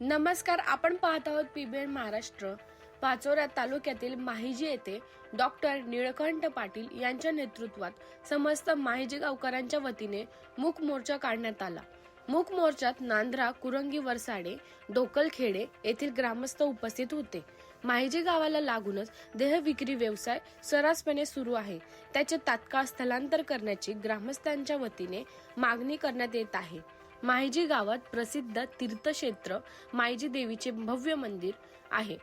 नमस्कार आपण पाहत आहोत पीबीएन महाराष्ट्र पाचोरा तालुक्यातील माहिजी येथे डॉक्टर निळकंठ पाटील यांच्या नेतृत्वात समस्त माहिजी गावकऱ्यांच्या वतीने मूक मोर्चा काढण्यात आला. मूक मोर्चात नांद्रा कुरंगी वरसाडे डोकलखेडे येथील ग्रामस्थ उपस्थित होते. माहिजी गावाला लागूनच देह विक्री व्यवसाय सर्रासपणे सुरू आहे. त्याचे तात्काळ स्थलांतर करण्याची ग्रामस्थांच्या वतीने मागणी करण्यात येत आहे. माहिजी गावात प्रसिद्ध तीर्थक्षेत्र मायजी देवीचे भव्य मंदिर आहे.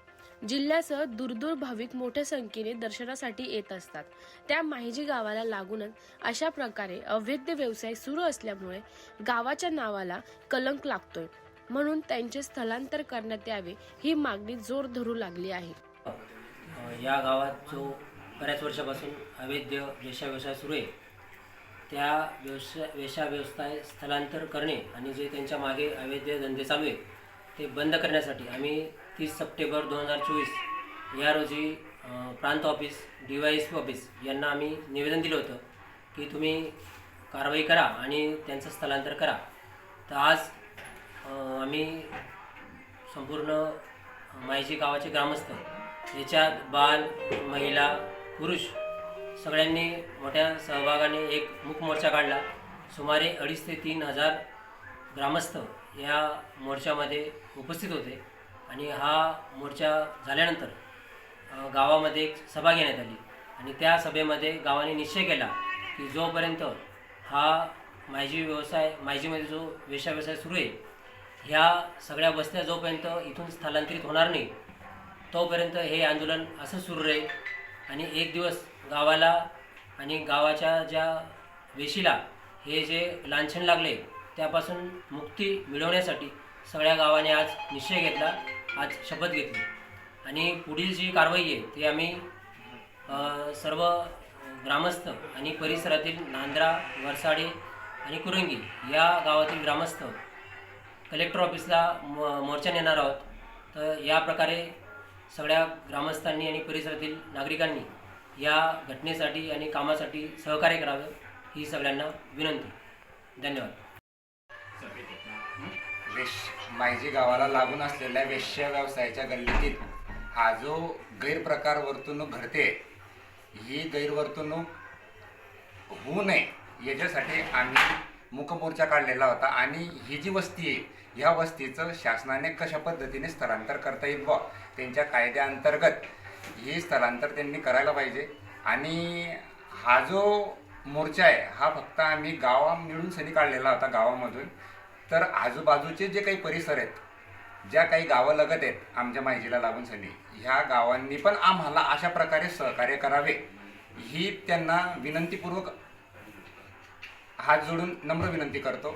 जिल्ह्यासह दूरदूर भाविक मोठ्या संख्येने दर्शनासाठी येत असतात. त्या माहिजी गावाला लागूनच अशा प्रकारे अवैध व्यवसाय सुरू असल्यामुळे गावाच्या नावाला कलंक लागतोय. म्हणून त्यांचे स्थलांतर करण्यात यावे ही मागणी जोर धरू लागली आहे. या गावात जो बऱ्याच वर्षापासून अवैध व्यवसाय सुरू आहे त्या व्यवसाय वेशाव्यवसाय स्थलांतर करणे आणि जे त्यांच्या मागे अवैध धंदे चालू आहेत ते बंद करण्यासाठी आम्ही तीस सप्टेंबर दोन हजार चोवीस या रोजी प्रांत office D Y S P office यांना आम्ही निवेदन दिलं होतं की तुम्ही कारवाई करा आणि त्यांचं स्थलांतर करा. तर आज आम्ही संपूर्ण माहिती गावाचे ग्रामस्थ याच्यात बाल महिला पुरुष सगळ्यांनी मोठ्या सहभागाने एक मुख मोर्चा काढला. सुमारे अडीच ते तीन हजार ग्रामस्थ या मोर्चामध्ये उपस्थित होते आणि हा मोर्चा झाल्यानंतर गावामध्ये एक सभा घेण्यात आली आणि त्या सभेमध्ये गावाने निश्चय केला की जोपर्यंत हा मायजी व्यवसाय मायजीमध्ये जो वेशा व्यवसाय सुरू आहे ह्या सगळ्या वस्त्या जोपर्यंत इथून स्थलांतरित होणार नाही तोपर्यंत हे आंदोलन असं सुरू राहील आणि एक दिवस गावाला आणि गावाच्या ज्या वेशीला हे जे लांछन लागले त्यापासून मुक्ती मिळवण्यासाठी सगळ्या गावाने आज निश्चय घेतला आज शपथ घेतली. आणि पुढील जी कारवाई आहे ती आम्ही सर्व ग्रामस्थ आणि परिसरातील नांद्रा वरसाडे आणि कुरंगी या गावातील ग्रामस्थ कलेक्टर ऑफिसला मो मोर्चा नेणार आहोत. तर या प्रकारे सगळ्या ग्रामस्थांनी आणि परिसरातील नागरिकांनी या घटनेसाठी आणि कामासाठी सहकार्य करावं ही सगळ्यांना विनंती. धन्यवाद. वेश माझे गावाला लागून असलेल्या वेश्या व्यवसायाच्या गल्लीतील हा जो गैरप्रकार वर्तणूक घडते ही गैरवर्तणूक होऊ नये याच्यासाठी आम्ही मुकमोर्चा काढलेला होता. आणि ही जी वस्ती आहे ह्या वस्तीचं शासनाने कशा पद्धतीने स्थलांतर करता येईल बा त्यांच्या कायद्याअंतर्गत हे स्थलांतर त्यांनी करायला पाहिजे. आणि हा जो मोर्चा आहे हा फक्त आम्ही गावा मिळून सनी काढलेला होता गावामधून. तर आजूबाजूचे जे काही परिसर आहेत ज्या काही गावं लगत आहेत आमच्या माहितीला लागून सनी ह्या गावांनी पण आम्हाला अशा प्रकारे सहकार्य करावे ही त्यांना विनंतीपूर्वक हात जोडून नम्र विनंती करतो.